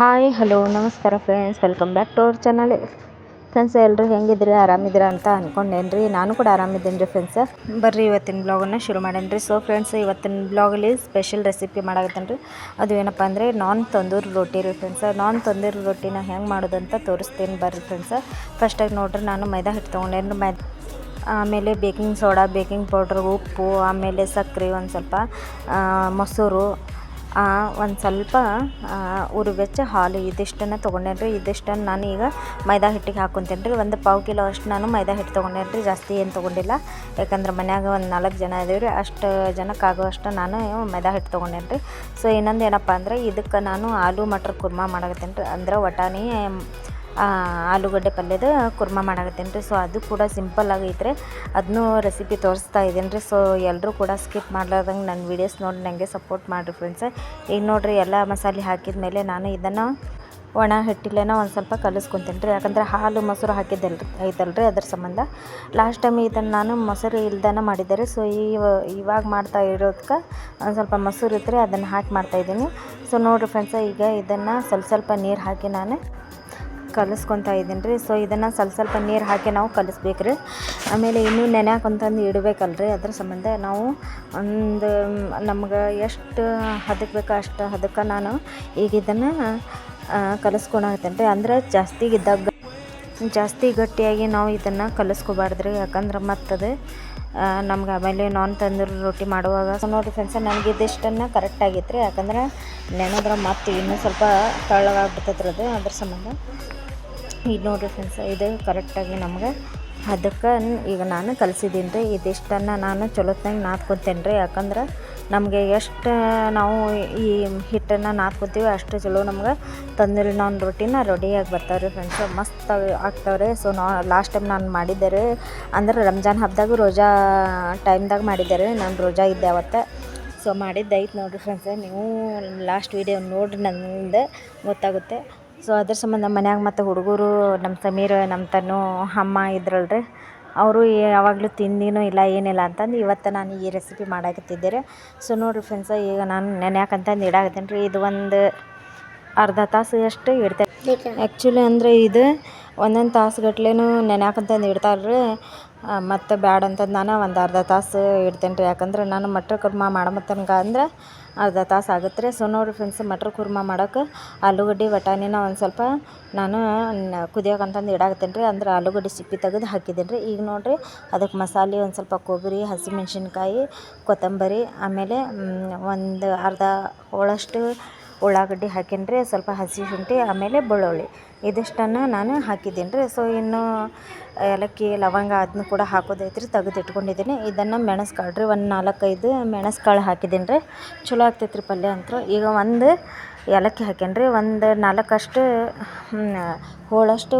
Hi, hello, ನಮಸ್ಕಾರ friends welcome back to our channel friends ಎಲ್ಲರೂ ಹೆಂಗಿದ್ರಿ? ಆರಾಮಿದ್ದೀರಾ ಅಂತ ಅಂದ್ಕೊಂಡೇನು ರೀ ನಾನು ಕೂಡ ಆರಾಮಿದ್ದೀನಿ ರೀ ಫ್ರೆಂಡ್ಸ್ ಬರ್ರಿ, ಇವತ್ತಿನ ಬ್ಲಾಗನ್ನು ಶುರು ಮಾಡೇನಿ ರೀ ಸೊ ಫ್ರೆಂಡ್ಸ್ ಇವತ್ತಿನ ಬ್ಲಾಗಲ್ಲಿ ಸ್ಪೆಷಲ್ ರೆಸಿಪಿ ಮಾಡಾಕತ್ತೇನೆ ರೀ ಅದು ಏನಪ್ಪ ಅಂದರೆ ನಾನ್ ತಂದೂರಿ ರೊಟ್ಟಿ ರೀ ಫ್ರೆಂಡ್ಸ್ ನಾನ್ ತಂದೂರಿ ರೊಟ್ಟಿನ ಹೆಂಗೆ ಮಾಡೋದಂತ ತೋರಿಸ್ತೀನಿ ಬರ್ರಿ ಫ್ರೆಂಡ್ಸ್ ಫಸ್ಟಾಗಿ ನೋಡ್ರಿ, ನಾನು ಮೈದಾ ಹಿಟ್ಟು ತೊಗೊಂಡೇನು ಮೈ ಆಮೇಲೆ ಬೇಕಿಂಗ್ ಸೋಡಾ ಬೇಕಿಂಗ್ ಪೌಡ್ರ್ ಉಪ್ಪು, ಆಮೇಲೆ ಸಕ್ಕರೆ ಒಂದು ಸ್ವಲ್ಪ ಮೊಸರು ಒಂದು ಸ್ವಲ್ಪ ಉರುವೆಚ್ಚ ಹಾಲು ಇದಿಷ್ಟನ್ನು ತೊಗೊಂಡೇನಿ ರೀ ಇದಿಷ್ಟನ್ನು ನಾನು ಈಗ ಮೈದಾ ಹಿಟ್ಟಿಗೆ ಹಾಕ್ಕೊತೀನಿ ರೀ ಒಂದು ಪಾವು ಕಿಲೋ ಅಷ್ಟು ನಾನು ಮೈದಾ ಹಿಟ್ಟು ತೊಗೊಂಡೇನಿ ಜಾಸ್ತಿ ಏನು ತೊಗೊಂಡಿಲ್ಲ. ಯಾಕಂದ್ರೆ ಮನ್ಯಾಗ ಒಂದು ನಾಲ್ಕು ಜನ ಇದ್ದೀವಿ ರೀ ಅಷ್ಟು ಜನಕ್ಕೆ ಆಗುವಷ್ಟು ನಾನು ಮೈದಾ ಹಿಟ್ಟು ತೊಗೊಂಡೇನಿ ರೀ ಸೊ ಇನ್ನೊಂದು ಏನಪ್ಪ ಅಂದರೆ, ಇದಕ್ಕೆ ನಾನು ಆಲೂ, ಮಟ್ರ್, ಕುರ್ಮಾ ಮಾಡಕತ್ತೀನಿ ರೀ ಅಂದ್ರೆ, ವಟಾಣಿ ಆಲೂಗಡ್ಡೆ ಪಲ್ಯದ ಕುರ್ಮ ಮಾಡಾಕತ್ತೇನೆ ರೀ. ಸೊ ಅದು ಕೂಡ ಸಿಂಪಲ್ ಆಗೈತ್ರಿ ಅದನ್ನೂ ರೆಸಿಪಿ ತೋರಿಸ್ತಾ ಇದ್ದೀನಿ ರೀ. ಸೊ ಎಲ್ಲರೂ ಕೂಡ ಸ್ಕಿಪ್ ಮಾಡ್ಲಾರ್ದಂಗೆ ನನ್ನ ವೀಡಿಯೋಸ್ ನೋಡಿ ನನಗೆ ಸಪೋರ್ಟ್ ಮಾಡಿರಿ ಫ್ರೆಂಡ್ಸ್ ಈಗ ನೋಡಿರಿ, ಎಲ್ಲ ಮಸಾಲೆ ಹಾಕಿದ ಮೇಲೆ ನಾನು ಇದನ್ನು ಒಣ ಹಿಟ್ಟಿಲೇನ ಒಂದು ಸ್ವಲ್ಪ ಕಲಿಸ್ಕೊತೀನಿ ರೀ. ಯಾಕಂದ್ರೆ ಹಾಲು, ಮೊಸರು ಹಾಕಿದ್ದಲ್ರಿ ರೀ ಅದ್ರ ಸಂಬಂಧ. ಲಾಸ್ಟ್ ಟೈಮ್ ಇದನ್ನು ನಾನು ಮೊಸರು ಇಲ್ದನ ಮಾಡಿದ್ದೆ ರೀ. ಸೊ ಇವ ಇವಾಗ ಮಾಡ್ತಾ ಇರೋದಕ್ಕೆ ಒಂದು ಸ್ವಲ್ಪ ಮೊಸರು ಇತ್ತು ರೀ, ಅದನ್ನು ಹಾಕಿ ಮಾಡ್ತಾಯಿದ್ದೀನಿ ಸೊ ನೋಡಿರಿ ಫ್ರೆಂಡ್ಸ ಈಗ ಇದನ್ನು ಸ್ವಲ್ಪ ಸ್ವಲ್ಪ ನೀರು ಹಾಕಿ ನಾನು ಕಲಿಸ್ಕೊತಾ ಇದ್ದೀನಿ ರೀ. ಸೊ ಇದನ್ನು ಸ್ವಲ್ಪ ಸ್ವಲ್ಪ ನೀರು ಹಾಕಿ ನಾವು ಕಲಿಸ್ಬೇಕು ರೀ. ಆಮೇಲೆ ಇನ್ನೂ ನೆನೆಯಾಕಂತಂದು ಇಡಬೇಕಲ್ರಿ. ಅದ್ರ ಸಂಬಂಧ ನಾವು ಒಂದು, ನಮ್ಗೆ ಎಷ್ಟು ಹದಕ್ಕೆ ಬೇಕೋ ಅಷ್ಟು ಹದಕ್ಕೆ ನಾನು ಈಗ ಇದನ್ನು ಕಲಿಸ್ಕೊಳತ್ತೇನೆ ರೀ. ಅಂದ್ರೆ ಜಾಸ್ತಿ ಇದ್ದಾಗ ಜಾಸ್ತಿ ಗಟ್ಟಿಯಾಗಿ ನಾವು ಇದನ್ನು ಕಲಿಸ್ಕೋಬಾರ್ದು ರೀ ಯಾಕಂದ್ರೆ ಮತ್ತದು ನಮ್ಗೆ ಆಮೇಲೆ ನಾನ್ ತಂದೂರಿ ರೊಟ್ಟಿ ಮಾಡುವಾಗ ನೋಡಿ ಫ್ರೆಂಡ್ಸ್ ನನಗೆ ಇದಿಷ್ಟನ್ನು ಕರೆಕ್ಟ್ ಆಗಿತ್ತು ರೀ ಯಾಕಂದ್ರೆ ನೆನೆದ್ರೆ ಮತ್ತೆ ಇನ್ನೂ ಸ್ವಲ್ಪ ತೆಳ್ಳಗಾಗ್ಬಿಡ್ತೈತೆ ರೀ ಅದು. ಅದ್ರ ಸಂಬಂಧ ಈಗ ನೋಡಿರಿ ಫ್ರೆಂಡ್ಸ್ ಇದು ಕರೆಕ್ಟಾಗಿ ನಮ್ಗೆ. ಅದಕ್ಕೆ ಈಗ ನಾನು ಕಲಿಸಿದ್ದೀನಿ ರೀ, ಇದಿಷ್ಟನ್ನು ನಾನು ಚಲೋತ್ನಾಗ ನಾದ್ಕೊತೇನೆ ರೀ ಯಾಕಂದ್ರೆ ನಮಗೆ ಎಷ್ಟು ನಾವು ಈ ಹಿಟ್ಟನ್ನು ನಾದ್ಕೊತೀವಿ ಅಷ್ಟು ಚಲೋ ನಮ್ಗೆ ತಂದೂರಿ ನಾನ್ ರೊಟ್ಟಿನ ರೆಡಿಯಾಗಿ ಬರ್ತಾವೆ ರೀ ಫ್ರೆಂಡ್ಸ್ ಮಸ್ತ್ ರೀ ಸೊ ನಾ ಲಾಸ್ಟ್ ಟೈಮ್ ನಾನು ಮಾಡಿದ್ದೆ ರೀ, ಅಂದ್ರೆ ರಂಜಾನ್ ಹಬ್ಬದಾಗ ರೋಜಾ ಟೈಮ್ದಾಗ ಮಾಡಿದ್ದೆ ರೀ, ನಾನು ರೋಜಾ ಇದ್ದೆ ಅವತ್ತು. ಸೊ ಮಾಡಿದ್ದೈತೆ ನೋಡಿರಿ ಫ್ರೆಂಡ್ಸ್ ನೀವು ಲಾಸ್ಟ್ ವೀಡಿಯೋ ನೋಡಿರಿ ನನ್ನಿಂದ ಗೊತ್ತಾಗುತ್ತೆ. ಸೊ ಅದ್ರ ಸಂಬಂಧ ಮನ್ಯಾಗ ಮತ್ತು ಹುಡುಗರು ನಮ್ಮ ಸಮೀರ್ ನಮ್ಮ ತನು ಅಮ್ಮ ಇದ್ರಲ್ರಿ. ಅವರು ಯಾವಾಗಲೂ ತಿಂದಿನೂ ಇಲ್ಲ ಏನಿಲ್ಲ ಅಂತಂದು ಇವತ್ತು ನಾನು ಈ ರೆಸಿಪಿ ಮಾಡಾಕತ್ತಿದ್ದೆ ರೀ ಸೊ ನೋಡಿರಿ ಫ್ರೆಂಡ್ಸ ಈಗ ನಾನು ನೆನೆಯಾಕಂತಂದು ಇಡಾಕತ್ತೇನೆ ರೀ ಇದು ಒಂದು ಅರ್ಧ ತಾಸು ಅಷ್ಟು ಇಡ್ತೇನೆ. ಆ್ಯಕ್ಚುಲಿ ಅಂದರೆ ಇದು ಒಂದೊಂದು ತಾಸುಗಟ್ಲೆನೂ ನೆನೆಯಾಕಂತಂದು ಇಡ್ತಾರೆ ರೀ ಮತ್ತು ಬ್ಯಾಡ ಅಂತಂದು ನಾನು ಒಂದು ಅರ್ಧ ತಾಸು ಇಡ್ತೇನೆ ರೀ. ಯಾಕಂದ್ರೆ ನಾನು ಮಟ್ರ್ ಕುರ್ಮಾ ತನಕ ಅಂದ್ರೆ ಅರ್ಧ ತಾಸು ಆಗುತ್ತೆ ರೀ. ಸೊ ನೋಡಿರಿ ಫ್ರೆಂಡ್ಸ್ ಮಟ್ರ್ ಕುರ್ಮ ಮಾಡೋಕೆ ಆಲೂಗಡ್ಡೆ ಬಟಾಣಿನ ಒಂದು ಸ್ವಲ್ಪ ನಾನು ಕುದಿಯೋಕಂತಂದು ಇಡಾಕತ್ತೇನೆ ರೀ. ಅಂದ್ರೆ ಆಲೂಗಡ್ಡೆ ಸಿಪ್ಪೆ ತೆಗೆದು ಹಾಕಿದ್ದೀನಿ ರೀ. ಈಗ ನೋಡಿರಿ ಅದಕ್ಕೆ ಮಸಾಲೆ ಒಂದು ಸ್ವಲ್ಪ ಕೊಬ್ಬರಿ, ಹಸಿಮೆಣ್ಸಿನ್ಕಾಯಿ, ಕೊತ್ತಂಬರಿ, ಆಮೇಲೆ ಒಂದು ಅರ್ಧ ಹೋಳಷ್ಟು ಉಳ್ಳಾಗಡ್ಡಿ ಹಾಕೀನಿ ರೀ. ಸ್ವಲ್ಪ ಹಸಿ ಶುಂಠಿ, ಆಮೇಲೆ ಬೆಳ್ಳುಳ್ಳಿ. ಇದಿಷ್ಟನ್ನು ನಾನು ಹಾಕಿದ್ದೀನಿ ರೀ. ಸೊ ಇನ್ನು ಏಲಕ್ಕಿ, ಲವಂಗ ಅದನ್ನು ಕೂಡ ಹಾಕೋದೈತ್ರಿ ತೆಗೆದು ಇಟ್ಕೊಂಡಿದ್ದೀನಿ ಇದನ್ನು ಮೆಣಸ್ಕಾಳು ರೀ ಒಂದು ನಾಲ್ಕೈದು ಮೆಣಸ್ಕಾಳು ಹಾಕಿದ್ದೀನಿ ರೀ. ಚಲೋ ಆಗ್ತೈತ್ರಿ ಪಲ್ಯ ಅಂತೂ. ಈಗ ಒಂದು ಏಲಕ್ಕಿ ಹಾಕ್ಯಾನ ರೀ, ಒಂದು ನಾಲ್ಕಷ್ಟು ಹೋಳಷ್ಟು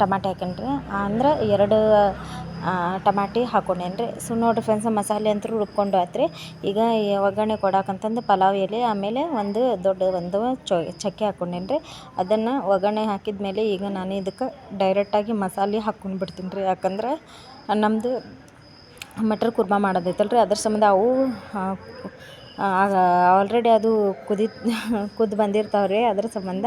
ಟಮಾಟೆ ಹಾಕ್ಯಾನ ರೀ. ಅಂದ್ರೆ ಎರಡು ಟಮಾಟಿ ಹಾಕೊಂಡೇನು ರೀ ಸೊ ನೋಡಿರಿ ಫ್ರೆಂಡ್ಸ್ ಮಸಾಲೆ ಅಂತೂ ರುಬ್ಕೊಂಡು ಆಯ್ತು ರೀ ಈಗ ಒಗ್ಗರಣೆ ಕೊಡಕ್ಕಂತಂದು ಪಲಾವ್ ಎಲೆ, ಆಮೇಲೆ ಒಂದು ದೊಡ್ಡ ಒಂದು ಚೊ, ಚಕ್ಕೆ ಹಾಕೊಂಡೇನು ರೀ ಅದನ್ನು ಒಗ್ಗರಣೆ ಹಾಕಿದ ಮೇಲೆ ಈಗ ನಾನು ಇದಕ್ಕೆ ಡೈರೆಕ್ಟಾಗಿ ಮಸಾಲೆ ಹಾಕ್ಕೊಂಡು ಬಿಡ್ತೀನಿ ರೀ ಯಾಕಂದ್ರೆ ನಮ್ಮದು ಮಟರ್ ಕುರ್ಮಾ ಮಾಡೋದೈತಲ್ಲ ರೀ ಅದ್ರ ಸಂಬಂಧ ಅವು ಆಲ್ರೆಡಿ ಅದು ಕುದಿ ಕುದ್ದು ಬಂದಿರ್ತಾವೆ ರೀ ಅದ್ರ ಸಂಬಂಧ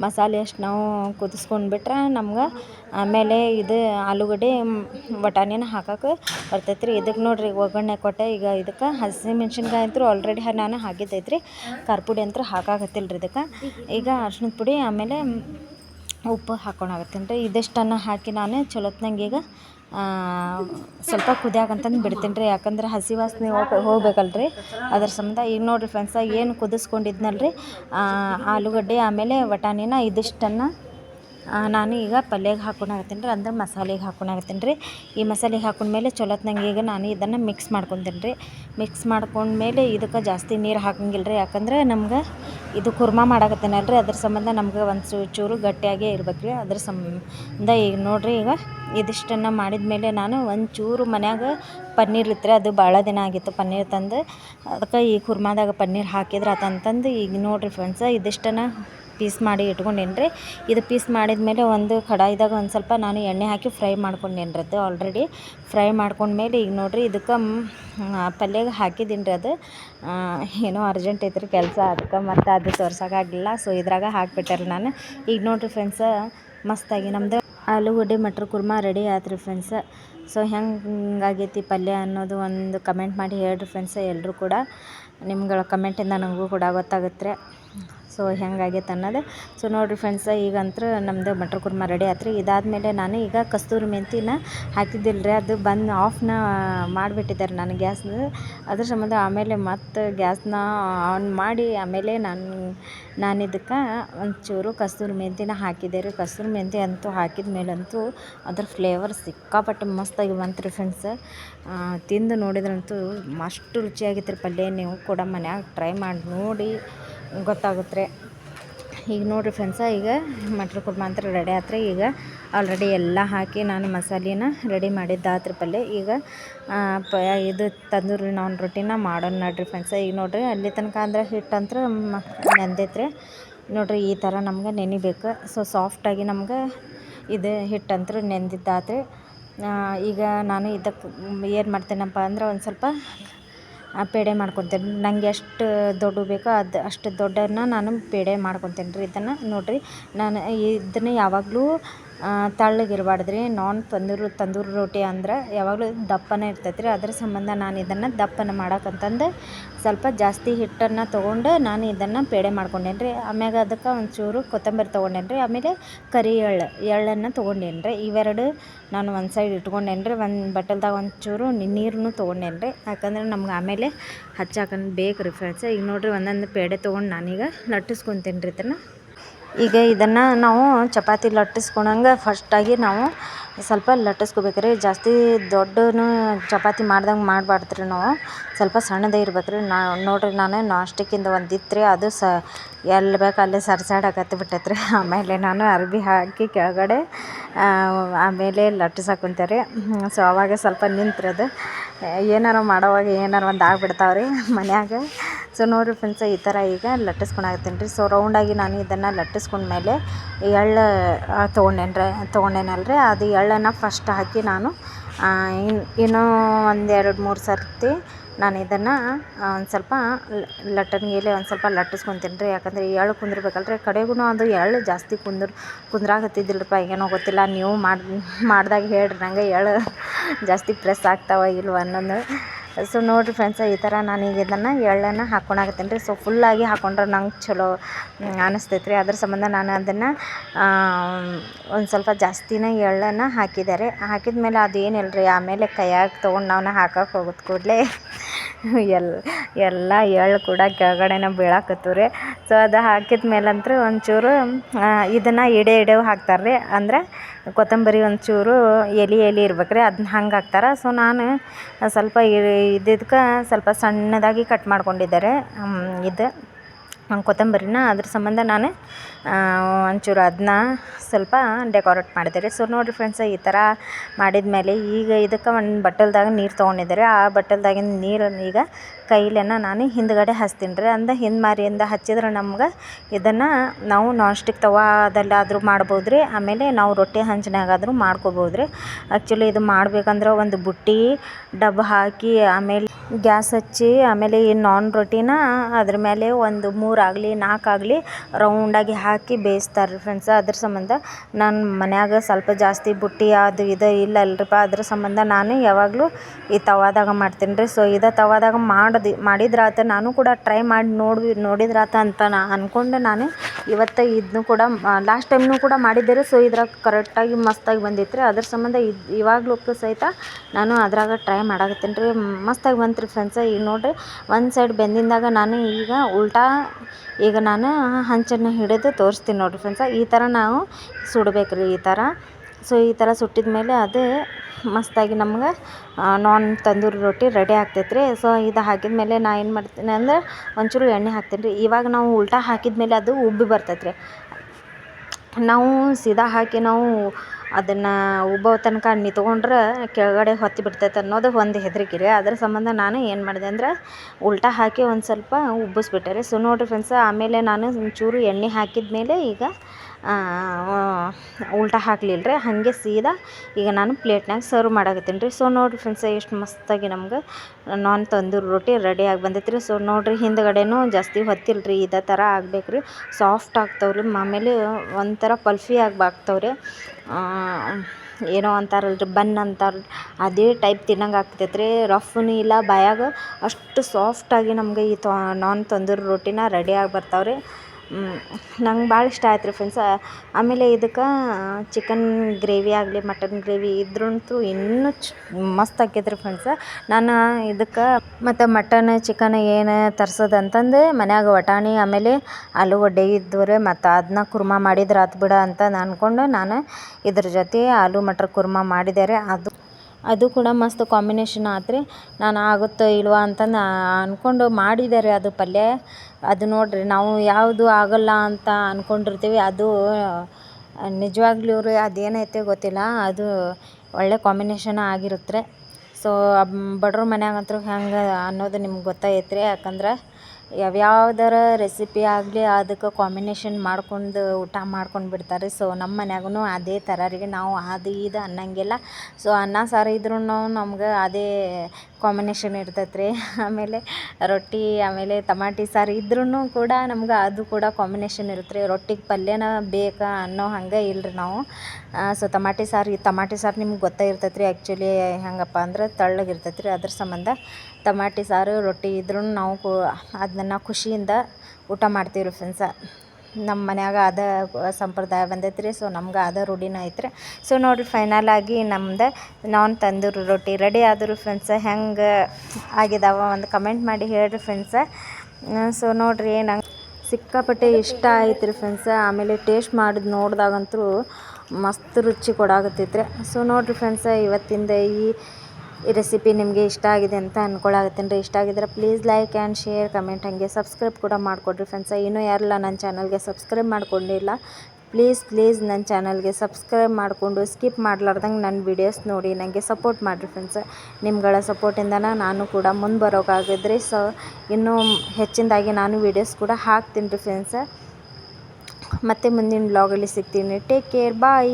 ಮಸಾಲೆ ಅಷ್ಟು ನಾವು ಕುದಿಸ್ಕೊಂಡು ಬಿಟ್ರೆ ನಮ್ಗೆ ಆಮೇಲೆ ಇದು ಆಲೂಗಡ್ಡೆ ಬಟಾಣಿನ ಹಾಕಕ್ಕೆ ಬರ್ತೈತೆ ರೀ ಇದಕ್ಕೆ ನೋಡಿರಿ ಒಗ್ಗರಣೆ ಕೊಟ್ಟೆ ಈಗ ಇದಕ್ಕೆ ಹಸಿಮೆಣ್ಸಿನ್ಕಾಯಿ ಅಂತೂ ಆಲ್ರೆಡಿ ನಾನು ಹಾಕಿದ್ದೈತೆ ರೀ ಖಾರ ಪುಡಿ ಅಂತೂ ಹಾಕಾಕತ್ತಿಲ್ಲ ರೀ ಇದಕ್ಕೆ. ಈಗ ಅರ್ಶಿಣದ ಪುಡಿ ಆಮೇಲೆ ಉಪ್ಪು ಹಾಕ್ಕೊಳಕತ್ತೀನಿ ರೀ ಇದಿಷ್ಟನ್ನು ಹಾಕಿ ನಾನು ಚಲೋತ್ನಂಗೆ ಈಗ ಸ್ವಲ್ಪ ಕುದಿಯಾಕಂತಂದು ಬಿಡ್ತೀನಿ ರೀ ಯಾಕಂದ್ರೆ ಹಸಿ ವಾಸನೆ ಹೋಗ್ಬೇಕಲ್ರಿ. ಹೋಗ್ಬೇಕಲ್ಲ ರೀ ಅದ್ರ ಸಂಬಂಧ ಈಗ ನೋಡಿರಿ ಫ್ರೆಂಡ್ಸ ಏನು ಕುದಿಸ್ಕೊಂಡಿದ್ನಲ್ಲ ರೀ ಆಲೂಗಡ್ಡೆ ಆಮೇಲೆ ಬಟಾಣಿನ ಇದಿಷ್ಟನ್ನು ನಾನು ಈಗ ಪಲ್ಯಗೆ ಹಾಕ್ಕೊಳಕತ್ತೀನಿ ರೀ, ಅಂದ್ರೆ ಮಸಾಲೆಗೆ ಹಾಕ್ಕೊಳಕತ್ತೀನಿ ರೀ. ಈ ಮಸಾಲೆಗೆ ಹಾಕೊಂಡ್ಮೇಲೆ ಚಲೋತ್ನಂಗೆ ಈಗ ನಾನು ಇದನ್ನು ಮಿಕ್ಸ್ ಮಾಡ್ಕೊತೀನಿ ರೀ. ಮಿಕ್ಸ್ ಮಾಡ್ಕೊಂಡ್ಮೇಲೆ ಇದಕ್ಕೆ ಜಾಸ್ತಿ ನೀರು ಹಾಕಂಗಿಲ್ಲ ರೀ ಯಾಕಂದ್ರೆ ನಮ್ಗೆ ಇದು ಕುರ್ಮಾ ಮಾಡಾಕತ್ತೀನಲ್ಲ ರೀ ಅದ್ರ ಸಂಬಂಧ ನಮ್ಗೆ ಒಂದು ಚೂರು ಗಟ್ಟಿಯಾಗೇ ಇರ್ಬೇಕು ರೀ. ಅದ್ರ ಸಂಬಂಧ ಈಗ ನೋಡಿರಿ, ಈಗ ಇದಿಷ್ಟನ್ನು ಮಾಡಿದ ಮೇಲೆ ನಾನು ಚೂರು ಮನ್ಯಾಗ ಪನ್ನೀರ್ ಇತ್ತು ಅದು ಭಾಳ ದಿನ ಆಗಿತ್ತು ಪನ್ನೀರ್ ತಂದು. ಅದಕ್ಕೆ ಈ ಕುರ್ಮಾದಾಗ ಪನ್ನೀರ್ ಹಾಕಿದ್ರೆ ಅದಂತಂದು ಈಗ ನೋಡಿರಿ ಫ್ರೆಂಡ್ಸ ಇದಿಷ್ಟನ್ನು ಪೀಸ್ ಮಾಡಿ ಇಟ್ಕೊಂಡೇನ್ರಿ? ಇದು ಪೀಸ್ ಮಾಡಿದ ಮೇಲೆ ಒಂದು ಕಡಾಯಿದಾಗ ಒಂದು ಸ್ವಲ್ಪ ನಾನು ಎಣ್ಣೆ ಹಾಕಿ ಫ್ರೈ ಮಾಡ್ಕೊಂಡೇನಿ ರೀ ಅದು ಆಲ್ರೆಡಿ ಫ್ರೈ ಮಾಡ್ಕೊಂಡ್ಮೇಲೆ ಈಗ ನೋಡಿರಿ ಇದಕ್ಕೆ ಪಲ್ಯಗೆ ಹಾಕಿದ್ದೀನಿ ರೀ ಅದು ಏನೋ ಅರ್ಜೆಂಟ್ ಐತ್ರಿ ಕೆಲಸ, ಅದಕ್ಕೆ ಮತ್ತು ಅದು ತೋರ್ಸೋಕ್ಕಾಗಲಿಲ್ಲ ಸೊ ಇದ್ರಾಗ ಹಾಕ್ಬಿಟ್ಟೆ ನಾನು. ಈಗ ನೋಡಿರಿ ಫ್ರೆಂಡ್ಸ ಮಸ್ತಾಗಿ ನಮ್ಮದು ಆಲೂಗಡ್ಡೆ ಮಟ್ರ್ ಕುರ್ಮಾ ರೆಡಿ ಆಯ್ತು ಫ್ರೆಂಡ್ಸ ಸೊ ಹೆಂಗಾಗೈತಿ ಪಲ್ಯ ಅನ್ನೋದು ಒಂದು ಕಮೆಂಟ್ ಮಾಡಿ ಹೇಳ್ರಿ ಫ್ರೆಂಡ್ಸ ಎಲ್ಲರೂ ಕೂಡ. ನಿಮ್ಗಳ ಕಮೆಂಟಿಂದ ನನಗೂ ಕೂಡ ಗೊತ್ತಾಗುತ್ತೆ ಸೊ ಹೆಂಗಾಗೈತೆ ಅನ್ನೋದು. ಸೊ ನೋಡಿರಿ ಫ್ರೆಂಡ್ಸ ಈಗಂತೂ ನಮ್ಮದು ಮಟ್ರ್ ಕುರ್ಮಾ ರೆಡಿ ಆಯ್ತು ರೀ ಇದಾದಮೇಲೆ ನಾನು ಈಗ ಕಸ್ತೂರಿ ಮೆಂತಿನ ಹಾಕಿದ್ದಿಲ್ಲ ರೀ ಅದು ಬಂದು ಆಫ್ನ ಮಾಡಿಬಿಟ್ಟಿದ್ದಾರೆ ನಾನು ಗ್ಯಾಸ್ನ ಅದ್ರ ಸಂಬಂಧ ಆಮೇಲೆ ಮತ್ತೆ ಗ್ಯಾಸ್ನ ಆನ್ ಮಾಡಿ ಆಮೇಲೆ ನಾನು ನಾನು ಇದಕ್ಕೆ ಒಂಚೂರು ಕಸ್ತೂರಿ ಮೆಂತಿನ ಹಾಕಿದೆ ರೀ. ಕಸ್ತೂರಿ ಮೆಂತಿ ಅಂತೂ ಹಾಕಿದ ಮೇಲಂತೂ ಅದ್ರ ಫ್ಲೇವರ್ ಸಿಕ್ಕಾಪಟ್ಟೆ ಮಸ್ತಾಗಿ ಬಂತು ರೀ ಫ್ರೆಂಡ್ಸ್ ತಿಂದು ನೋಡಿದ್ರಂತೂ ಅಷ್ಟು ರುಚಿಯಾಗಿತ್ತು ರೀ ಪಲ್ಯ ನೀವು ಕೂಡ ಮನ್ಯಾಗ ಟ್ರೈ ಮಾಡಿ ನೋಡಿ. ಗೊತ್ತಾಗುತ್ತೆ ಈಗ ನೋಡಿರಿ ಫ್ರೆಂಡ್ಸ ಈಗ ಮಟ್ರ್ ಕುರ್ಮ ಅಂತ ರೆಡಿ ಆತ್ರಿ ಈಗ ಆಲ್ರೆಡಿ ಎಲ್ಲ ಹಾಕಿ ನಾನು ಮಸಾಲೆನ ರೆಡಿ ಮಾಡಿದ್ದಾತ್ರಿ ಪಲ್ಯ. ಈಗ ಪ, ಇದು ತಂದೂರಿ ನಾನ್ ರೊಟ್ಟಿನ ಮಾಡೋಣ ನೋಡ್ರಿ ಫ್ರೆಂಡ್ಸ ಈಗ ನೋಡ್ರಿ ಅಲ್ಲಿ ತನಕ ಅಂದ್ರೆ ಹಿಟ್ಟಂತ್ರ ನೆಂದೈತ್ರಿ ನೋಡ್ರಿ ಈ ಥರ ನಮ್ಗೆ ನೆನಿಬೇಕು ಸೊ ಸಾಫ್ಟಾಗಿ ನಮ್ಗೆ ಇದು ಹಿಟ್ಟಂತ್ರ ನೆಂದಿದ್ದಾತ್ರಿ ಈಗ ನಾನು ಇದಕ್ಕೆ ಏನು ಮಾಡ್ತೇನಪ್ಪ ಅಂದ್ರೆ ಒಂದು ಸ್ವಲ್ಪ ಪೇಡೆ ಮಾಡ್ಕೊತೇನೆ. ನಂಗೆ ಎಷ್ಟು ದೊಡ್ಡ ಬೇಕೋ ಅದು ಅಷ್ಟು ದೊಡ್ಡನ್ನು ನಾನು ಪೇಡೆ ಮಾಡ್ಕೊತೇನೆ ರೀ ಇದನ್ನು. ನೋಡಿರಿ, ನಾನು ಇದನ್ನು ಯಾವಾಗಲೂ ತೆಳ್ಳಗಿರಬಾರ್ದು ರೀ ನಾನ್ ತಂದೂರು ತಂದೂರು ರೊಟ್ಟಿ ಅಂದ್ರೆ ಯಾವಾಗಲೂ ದಪ್ಪನೇ ಇರ್ತೈತೆ ರೀ ಅದ್ರ ಸಂಬಂಧ ನಾನು ಇದನ್ನು ದಪ್ಪನ ಮಾಡಕ್ಕಂತಂದು ಸ್ವಲ್ಪ ಜಾಸ್ತಿ ಹಿಟ್ಟನ್ನು ತೊಗೊಂಡು ನಾನು ಇದನ್ನು ಪೇಡೆ ಮಾಡ್ಕೊಂಡೇನಿ ರೀ ಆಮ್ಯಾಗ ಅದಕ್ಕೆ ಒಂಚೂರು ಕೊತ್ತಂಬರಿ ತೊಗೊಂಡೇನಿ ರೀ ಆಮೇಲೆ ಕರಿ ಎಳ್ಳು, ಎಳ್ಳನ್ನು ತೊಗೊಂಡೇನಿ ರೀ ಇವೆರಡು ನಾನು ಒಂದು ಸೈಡ್ ಇಟ್ಕೊಂಡೇನಿ ರೀ ಒಂದು ಬಟ್ಟಲ್ದಾಗ ಒಂಚೂರು ನೀರನ್ನು ತೊಗೊಂಡೇನಿ ರೀ ಯಾಕಂದ್ರೆ ನಮ್ಗೆ ಆಮೇಲೆ ಹಚ್ಚಾಕನ್ ಬೇಕು ರೀ ಫ್ರೆಂಡ್ಸ್ ಈಗ ನೋಡಿರಿ ಒಂದೊಂದು ಪೇಡೆ ತೊಗೊಂಡು ನಾನೀಗ ಲಟ್ಟಿಸ್ಕೊತೀನಿ ರೀ ಇದನ್ನು. ಈಗ ಇದನ್ನು ನಾವು ಚಪಾತಿ ಲಟ್ಟಿಸ್ಕೊಳಂಗೆ ಫಸ್ಟಾಗಿ ನಾವು ಸ್ವಲ್ಪ ಲಟ್ಟಿಸ್ಕೊಬೇಕು ರೀ ಜಾಸ್ತಿ ದೊಡ್ಡನು ಚಪಾತಿ ಮಾಡ್ದಂಗೆ ಮಾಡ್ಬಾರ್ದು ರೀ ನಾವು. ಸ್ವಲ್ಪ ಸಣ್ಣದೇ ಇರ್ಬೇಕು ರೀ ನಾ, ನೋಡಿರಿ ನಾನು ನಾಷ್ಟಿಕಿಂದ ಒಂದು ರೀ ಅದು ಸ ಎಲ್ಲಿ ಬೇಕು ಅಲ್ಲಿ ಸರ್ಸಾಡಕತ್ತಿ ಬಿಟ್ಟೈತೆ ರೀ ಆಮೇಲೆ ನಾನು ಅರ್ಬಿ ಹಾಕಿ ಕೆಳಗಡೆ ಆಮೇಲೆ ಲಟ್ಟಿಸಕ್ಕೆ ಕುಂತೆ ರೀ ಸೊ ಅವಾಗ ಸ್ವಲ್ಪ ನಿಂತ್ರಿ ಅದು. ಏನಾರ ಮಾಡೋವಾಗ ಏನಾರು ಒಂದು ಆಗಿಬಿಡ್ತಾವೆ ರೀ ಮನ್ಯಾಗ. ಸೊ ನೋಡಿರಿ ಫ್ರೆಂಡ್ಸ್ ಈ ಥರ ಈಗ ಲಟ್ಟಿಸ್ಕೊಂಡಾಗತ್ತೀನಿ ರೀ ಸೊ ರೌಂಡಾಗಿ ನಾನು ಇದನ್ನು ಲಟ್ಟಿಸ್ಕೊಂಡ್ಮೇಲೆ ಎಳ್ಳು ತೊಗೊಂಡೇನಿ ರೀ ತೊಗೊಂಡೇನಲ್ರಿ ಅದು ಎಳ್ಳನ್ನು ಫಸ್ಟ್ ಹಾಕಿ ನಾನು ಇನ್ನು ಇನ್ನೂ ಒಂದು ಎರಡು ಮೂರು ಸರ್ತಿ ನಾನು ಇದನ್ನು ಒಂದು ಸ್ವಲ್ಪ ಲಟ್ಟಣಿಗೆಲೆ ಒಂದು ಸ್ವಲ್ಪ ಲಟ್ಟಿಸ್ಕೊತೀನಿ ರೀ ಯಾಕಂದರೆ ಎಳ್ಳು ಕುಂದಿರ್ಬೇಕಲ್ರಿ ಕಡೆಗೂ ಅದು ಎಳ್ಳು ಜಾಸ್ತಿ ಕುಂದ್ರ ಕುಂದ್ರಾಕತ್ತಿದ್ದಿಲ್ಲಪ್ಪ ಏನೋ ಗೊತ್ತಿಲ್ಲ. ನೀವು ಮಾಡಿ, ಮಾಡಿದಾಗ ಹೇಳಿರಿ, ನಂಗೆ ಎಳ್ಳು ಜಾಸ್ತಿ ಪ್ರೆಸ್ ಆಗ್ತಾವ ಇಲ್ವ ಅನ್ನೋದು. ಸೊ ನೋಡಿರಿ ಫ್ರೆಂಡ್ಸ್ ಈ ಥರ ನಾನೀಗ ಇದನ್ನು ಎಳ್ಳನ್ನು ಹಾಕ್ಕೊಂಡಾಗತ್ತೇನೆ ರೀ ಸೊ ಫುಲ್ಲಾಗಿ ಹಾಕ್ಕೊಂಡ್ರೆ ನಂಗೆ ಚಲೋ ಅನಿಸ್ತೈತೆ ರೀ ಅದ್ರ ಸಂಬಂಧ ನಾನು ಅದನ್ನು ಒಂದು ಸ್ವಲ್ಪ ಜಾಸ್ತಿನೇ ಎಳ್ಳನ್ನು ಹಾಕಿದ್ದಾರೆ ಹಾಕಿದ ಮೇಲೆ ಅದೇನಿಲ್ಲ ರೀ ಆಮೇಲೆ ಕೈಯಾಗ ತೊಗೊಂಡು ನಾವು ಹಾಕಕ್ಕೆ ಹೋಗೋದು ಕೂಡಲೇ ಎಲ್ಲ ಎಲ್ಲ ಎಳ್ಳು ಕೂಡ ಕೆಳಗಡೆನ ಬೀಳಾಕತ್ತು ರೀ ಸೊ ಅದು ಹಾಕಿದ ಮೇಲಂತೂ ಒಂಚೂರು ಇದನ್ನು ಎಡೆ ಎಡೆವು ಹಾಕ್ತಾರೆ ರೀ ಅಂದ್ರೆ ಕೊತ್ತಂಬರಿ ಒಂಚೂರು ಎಲೆ ಎಲೆ ಇರ್ಬೇಕು ಅದನ್ನ ಹಂಗೆ ಹಾಕ್ತಾರೆ. ಸೊ ನಾನು ಸ್ವಲ್ಪ ಇದಕ್ಕೆ ಸ್ವಲ್ಪ ಸಣ್ಣದಾಗಿ ಕಟ್ ಮಾಡ್ಕೊಂಡಿದ್ದಾರೆ. ಇದು, ಕೊತ್ತಂಬರಿನ. ಅದ್ರ ಸಂಬಂಧ ನಾನು ಒಂಚೂರು ಅದನ್ನ ಸ್ವಲ್ಪ ಡೆಕೋರೇಟ್ ಮಾಡಿದೆ ರೀ ಸೊ ನೋಡಿರಿ ಫ್ರೆಂಡ್ಸ್ ಈ ಥರ ಮಾಡಿದ ಮೇಲೆ ಈಗ ಇದಕ್ಕೆ ಒಂದು ಬಟ್ಟಲ್ದಾಗ ನೀರು ತೊಗೊಂಡಿದ್ದಾರೆ. ಆ ಬಟ್ಟಲ್ದಾಗಿನ ನೀರನ್ನು ಈಗ ಕೈಲೇನ ನಾನು ಹಿಂದ್ಗಡೆ ಹಚ್ತೀನಿ ರೀ ಅಂದ ಹಿಂದೆ ಮಾರಿಯಿಂದ ಹಚ್ಚಿದ್ರೆ ನಮ್ಗೆ ಇದನ್ನು ನಾವು ನಾನ್ ಸ್ಟಿಕ್ ತವಾದಲ್ಲಾದರೂ ಮಾಡ್ಬೋದು ರೀ ಆಮೇಲೆ ನಾವು ರೊಟ್ಟಿ ಹಂಚಿನಾಗಾದರೂ ಮಾಡ್ಕೋಬೋದು ರೀ ಆ್ಯಕ್ಚುಲಿ ಇದು ಮಾಡ್ಬೇಕಂದ್ರೆ ಒಂದು ಬುಟ್ಟಿ ಡಬ್ಬ ಹಾಕಿ, ಆಮೇಲೆ ಗ್ಯಾಸ್ ಹಚ್ಚಿ, ಆಮೇಲೆ ಈ ನಾನ್ ರೊಟ್ಟಿನ ಅದ್ರ ಮೇಲೆ ಒಂದು ಮೂರಾಗಲಿ ನಾಲ್ಕಾಗಲಿ ರೌಂಡಾಗಿ ಹಾಕಿ ಬೇಯಿಸ್ತಾರೆ ರೀ ಫ್ರೆಂಡ್ಸ ಅದ್ರ ಸಂಬಂಧ ನಾನು ಮನ್ಯಾಗ ಸ್ವಲ್ಪ ಜಾಸ್ತಿ ಬುಟ್ಟಿ ಅದು ಇದು ಇಲ್ಲ ಅಲ್ರಿಪ್ಪ ಅದ್ರ ಸಂಬಂಧ ನಾನು ಯಾವಾಗಲೂ ಈ ತವಾದಾಗ ಮಾಡ್ತೀನಿ ರೀ ಸೊ ಇದು ತವಾದಾಗ ಮಾಡಿ ಮಾಡಿದ್ರಾತ ನಾನು ಕೂಡ ಟ್ರೈ ಮಾಡಿ ನೋಡಿ ನೋಡಿದ್ರಾತ ಅಂತ ನಾ ಅಂದ್ಕೊಂಡು ನಾನು ಇವತ್ತು ಇದನ್ನು ಕೂಡ ಲಾಸ್ಟ್ ಟೈಮ್ನು ಕೂಡ ಮಾಡಿದ್ದೆ ರೀ ಸೊ ಇದ್ರಾಗ ಕರೆಕ್ಟಾಗಿ ಮಸ್ತಾಗಿ ಬಂದಿತ್ತು ರೀ ಅದ್ರ ಸಂಬಂಧ ಇದು ಇವಾಗಲೂ ಸಹಿತ ನಾನು ಅದ್ರಾಗ ಟ್ರೈ ಮಾಡಾಕತ್ತೀನಿ. ರೀ ಮಸ್ತಾಗಿ ಬಂತು ರೀ ಫ್ರೆಂಡ್ಸ ಈಗ ನೋಡಿರಿ, ಒಂದು ಸೈಡ್ ಬೆಂದಿಂದಾಗ ನಾನು ಈಗ ಉಲ್ಟಾ ಈಗ ನಾನು ಹಂಚನ್ನು ಹಿಡಿದು ತೋರಿಸ್ತೀನಿ ನೋಡಿರಿ ಫ್ರೆಂಡ್ಸ ಈ ಥರ ನಾವು ಸುಡ್ಬೇಕು ರೀ ಈ ಥರ ಸೊ ಈ ಥರ ಸುಟ್ಟಿದ ಮೇಲೆ ಅದು ಮಸ್ತಾಗಿ ನಮ್ಗೆ ನಾನ್ ತಂದೂರಿ ರೊಟ್ಟಿ ರೆಡಿ ಆಗ್ತೈತೆ ರೀ ಸೊ ಇದು ಹಾಕಿದ ಮೇಲೆ ನಾ ಏನು ಮಾಡ್ತೀನಿ ಅಂದ್ರೆ ಒಂಚೂರು ಎಣ್ಣೆ ಹಾಕ್ತೀನಿ ರೀ ಇವಾಗ ನಾವು ಉಲ್ಟಾ ಹಾಕಿದ ಮೇಲೆ ಅದು ಉಬ್ಬಿ ಬರ್ತೈತೆ ರೀ ನಾವು ಸೀದಾ ಹಾಕಿ ನಾವು ಅದನ್ನು ಉಬ್ಬೋ ತನಕ ನಿಂತ್ಕೊಂಡ್ರೆ ಕೆಳಗಡೆ ಹೊತ್ತಿ ಬಿಡ್ತೈತೆ ಅನ್ನೋದು ಒಂದು ಹೆದರಿಕೆ ರೀ. ಅದ್ರ ಸಂಬಂಧ ನಾನು ಏನು ಮಾಡಿದೆ ಅಂದ್ರೆ ಉಲ್ಟಾ ಹಾಕಿ ಒಂದು ಸ್ವಲ್ಪ ಉಬ್ಬಿಸ್ಬಿಟ್ಟೆ ರೀ. ಸೊ ನೋಡಿರಿ ಫ್ರೆಂಡ್ಸ್ ಆಮೇಲೆ ನಾನು ಒಂಚೂರು ಎಣ್ಣೆ ಹಾಕಿದ ಮೇಲೆ ಈಗ ಉಲ್ಟಾ ಹಾಕ್ಲಿಲ್ಲ ರೀ ಹಾಗೆ ಸೀದಾ ಈಗ ನಾನು ಪ್ಲೇಟ್ನಾಗ ಸರ್ವ್ ಮಾಡಾಕತ್ತೀನಿ ರೀ. ಸೊ ನೋಡಿರಿ ಫ್ರೆಂಡ್ಸ್ ಎಷ್ಟು ಮಸ್ತಾಗಿ ನಮ್ಗೆ ನಾನ್ ತಂದೂರಿ ರೊಟ್ಟಿ ರೆಡಿಯಾಗಿ ಬಂದೈತೆ ರೀ. ಸೊ ನೋಡಿರಿ ಹಿಂದ್ಗಡೆನೂ ಜಾಸ್ತಿ ಹೊತ್ತಿಲ್ಲ ರೀ ಇದೇ ಥರ ಆಗ್ಬೇಕು ರೀ. ಸಾಫ್ಟ್ ಆಗ್ತಾವೆ ರೀ ಆಮೇಲೆ ಒಂಥರ ಪಲ್ಫಿ ಆಗಿ ರೀ. ಏನೋ ಅಂತಾರಲ್ಲ ರೀ ಬನ್ ಅಂತಾರೆ, ಅದೇ ಟೈಪ್ ತಿನ್ನಂಗೆ ಆಗ್ತೈತೆ ರೀ ರಫ್ನು ಇಲ್ಲ, ಬಾಯಾಗ ಅಷ್ಟು ಸಾಫ್ಟಾಗಿ ನಮಗೆ ಈ ನಾನ್ ತಂದೂರಿ ರೊಟ್ಟಿನ ರೆಡಿಯಾಗಿ ಬರ್ತಾವೆ ರೀ. ನಂಗೆ ಭಾಳ ಇಷ್ಟ ಆಯ್ತು ರೀ ಫ್ರೆಂಡ್ಸ್ ಆಮೇಲೆ ಇದಕ್ಕೆ ಚಿಕನ್ ಗ್ರೇವಿ ಆಗಲಿ ಮಟನ್ ಗ್ರೇವಿ ಇದ್ರಂತೂ ಇನ್ನೂ ಚ್ ಮಸ್ತ್ ಆಕೈತೆ ರೀ ಫ್ರೆಂಡ್ಸ ನಾನು ಇದಕ್ಕೆ ಮತ್ತು ಮಟನ್ ಚಿಕನ್ ಏನು ತರ್ಸೋದು ಮನ್ಯಾಗ ವಟಾಣಿ, ಆಮೇಲೆ ಆಲೂಗಡ್ಡೆ ಇದ್ದವ್ರೆ ಮತ್ತು ಅದನ್ನ ಕುರ್ಮ ಮಾಡಿದ್ರೆ ಆತು ಬಿಡ ಅಂತ ಅಂದ್ಕೊಂಡು ನಾನು ಇದ್ರ ಜೊತೆ ಆಲೂ ಮಟ್ರ್ ಕುರ್ಮ ಮಾಡಿದೆ ರೀ ಅದು ಅದು ಕೂಡ ಮಸ್ತ್ ಕಾಂಬಿನೇಷನ್ ಆತ್ರಿ. ನಾನು ಆಗುತ್ತೋ ಇಲ್ವಾ ಅಂತಂದು ಅಂದ್ಕೊಂಡು ಮಾಡಿದೆ ರೀ ಅದು ಪಲ್ಯ. ಅದು ನೋಡಿರಿ, ನಾವು ಯಾವುದು ಆಗೋಲ್ಲ ಅಂತ ಅಂದ್ಕೊಂಡಿರ್ತೀವಿ ಅದು ನಿಜವಾಗ್ಲೂ ರೀ ಅದೇನೈತೆ ಗೊತ್ತಿಲ್ಲ. ಅದು ಒಳ್ಳೆ ಕಾಂಬಿನೇಷನ್ ಆಗಿರುತ್ತೆ. ಸೊ ಬಡ್ರ ಮನ್ಯಾಗಂತೂ ಹೆಂಗೆ ಅನ್ನೋದು ನಿಮ್ಗೆ ಗೊತ್ತಾಗೈತೆ ರೀ ಯಾಕಂದ್ರೆ ಯಾವ್ಯಾವ್ದಾರ ರೆಸಿಪಿ ಆಗಲಿ ಅದಕ್ಕೆ ಕಾಂಬಿನೇಷನ್ ಮಾಡ್ಕೊಂಡು ಊಟ ಮಾಡ್ಕೊಂಡು ಬಿಡ್ತಾರೆ ಸೊ ನಮ್ಮ ಮನ್ಯಾಗೂ ಅದೇ ಥರ ರೀ ನಾವು ಅದು ಇದು ಅನ್ನಂಗಿಲ್ಲ. ಸೊ ಅನ್ನ ಸಾರು ಇದ್ರೂ ನಮ್ಗೆ ಅದೇ ಕಾಂಬಿನೇಷನ್ ಇರ್ತೈತೆ ರೀ ಆಮೇಲೆ ರೊಟ್ಟಿ, ಆಮೇಲೆ ತಮಾಟಿ ಸಾರು ಇದ್ರೂ ಕೂಡ ನಮ್ಗೆ ಅದು ಕೂಡ ಕಾಂಬಿನೇಷನ್ ಇರುತ್ತೆ ರೀ ರೊಟ್ಟಿಗೆ ಪಲ್ಯನ ಬೇಕಾ ಅನ್ನೋ ಹಂಗೆ ಇಲ್ರಿ ನಾವು. ಸೊ ತಮಾಟಿ ಸಾರು ತಮಾಟಿ ಸಾರು ನಿಮ್ಗೆ ಗೊತ್ತೇ ಇರ್ತೈತೆ ರೀ ಆ್ಯಕ್ಚುಲಿ ಹೆಂಗಪ್ಪ ಅಂದ್ರೆ ತಳ್ಳಗಿರ್ತೈತೆ ರೀ ಅದ್ರ ಸಂಬಂಧ. ತಮಾಟಿ ಸಾರು, ರೊಟ್ಟಿ ಇದ್ರೂ ನಾವು ಕು, ಅದನ್ನ ಖುಷಿಯಿಂದ ಊಟ ಮಾಡ್ತೀವಿ ರೀ ಫ್ರೆಂಡ್ಸ ನಮ್ಮ ಮನ್ಯಾಗ ಅದೇ ಸಂಪ್ರದಾಯ ಬಂದೈತೆ ರೀ ಸೊ ನಮ್ಗೆ ಅದ ರೂಢಿನ ಐತೆ ರೀ ಸೊ ನೋಡಿರಿ ಫೈನಲ್ ಆಗಿ ನಮ್ದು ನಾನ್ ತಂದೂರಿ ರೊಟ್ಟಿ ರೆಡಿ ಆದರು ಫ್ರೆಂಡ್ಸ ಹೆಂಗೆ ಆಗಿದಾವ ಒಂದು ಕಮೆಂಟ್ ಮಾಡಿ ಹೇಳಿರಿ ಫ್ರೆಂಡ್ಸ ಸೊ ನೋಡಿರಿ, ನಂಗೆ ಸಿಕ್ಕಾಪಟ್ಟೆ ಇಷ್ಟ ಆಯ್ತು ರೀ ಫ್ರೆಂಡ್ಸ ಆಮೇಲೆ ಟೇಸ್ಟ್ ಮಾಡಿದ್ ನೋಡಿದಾಗಂತೂ ಮಸ್ತ್ ರುಚಿ ಕೊಡಾಗತ್ತೈತ್ರಿ ಸೊ ನೋಡಿರಿ ಫ್ರೆಂಡ್ಸ ಇವತ್ತಿಂದ ಈ ಈ ರೆಸಿಪಿ ನಿಮಗೆ ಇಷ್ಟ ಆಗಿದೆ ಅಂತ ಅಂದ್ಕೊಳಕತ್ತೀನಿ ರೀ ಇಷ್ಟ ಆಗಿದ್ರೆ please like and share comment ಹಾಗೆ ಸಬ್ಸ್ಕ್ರೈಬ್ ಕೂಡ ಮಾಡಿಕೊಡ್ರಿ ಫ್ರೆಂಡ್ಸ ಇನ್ನೂ ಯಾರಲ್ಲ ನನ್ನ ಚಾನಲ್ಗೆ ಸಬ್ಸ್ಕ್ರೈಬ್ ಮಾಡ್ಕೊಂಡಿಲ್ಲ ಪ್ಲೀಸ್ ಪ್ಲೀಸ್ ನನ್ನ ಚಾನಲ್ಗೆ ಸಬ್ಸ್ಕ್ರೈಬ್ ಮಾಡಿಕೊಂಡು ಸ್ಕಿಪ್ ಮಾಡಲಾರ್ದಂಗೆ ನನ್ನ ವೀಡಿಯೋಸ್ ನೋಡಿ ನನಗೆ ಸಪೋರ್ಟ್ ಮಾಡಿರಿ ಫ್ರೆಂಡ್ಸ್ ನಿಮ್ಗಳ ಸಪೋರ್ಟಿಂದನೇ ನಾನು ಕೂಡ ಮುಂದೆ ಬರೋಕ್ಕಾಗಿದ್ರಿ ಸೊ ಇನ್ನೂ ಹೆಚ್ಚಿನದಾಗಿ ನಾನು ವೀಡಿಯೋಸ್ ಕೂಡ ಹಾಕ್ತೀನಿ ರೀ ಫ್ರೆಂಡ್ಸ ಮತ್ತು ಮುಂದಿನ ಬ್ಲಾಗಲ್ಲಿ ಸಿಗ್ತೀನಿ. Take care bye